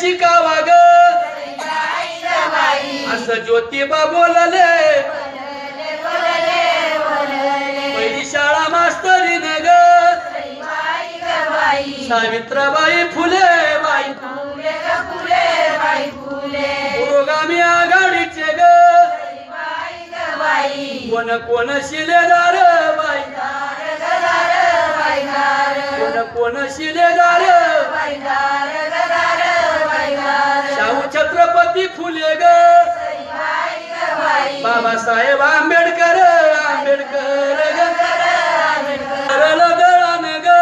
शिकावा ग असं ज्योतिबा बोलले. पहिली शाळा मास्तरीन ग सावित्राबाई फुले बाई. पुरोगामी आघाडीचे ग. कोण कोण शिलेदार बाई. कोण कोण शिलेदार छत्रपती फुले ग बाबासाहेब आंबेडकर आंबेडकर ग. ग.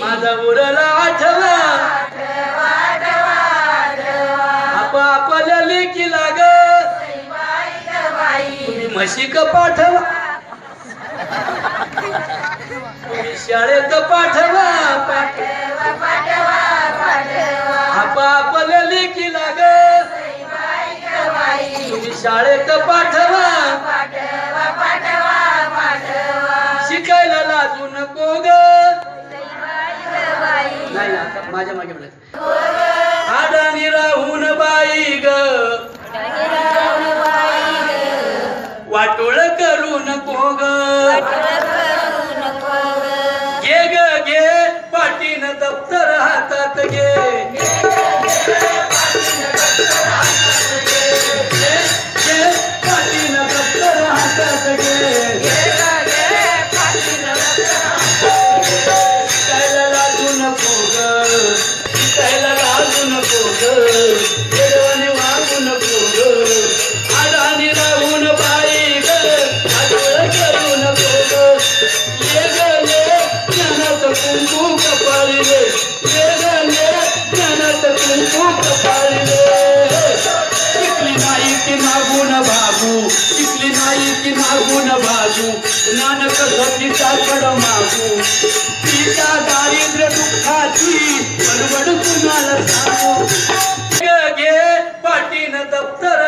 माझा उरला आठवा. आप आपल्या लेकीला ग. तुम्ही म्हशीक पाठवा. तुम्ही शाळेत पाठवा पाठवा. शाळेत पाठवा. शिकायला लाजू नको ग. नाही आता माझ्या मागे म्हणायचं आडाणी राहून बाई ती मागून बाजू नानक स्वतीचा कड मागू. तिच्या दारिद्र्य दुःखाची बडबड कुणाला सांगू? गे पाटीन दप्तर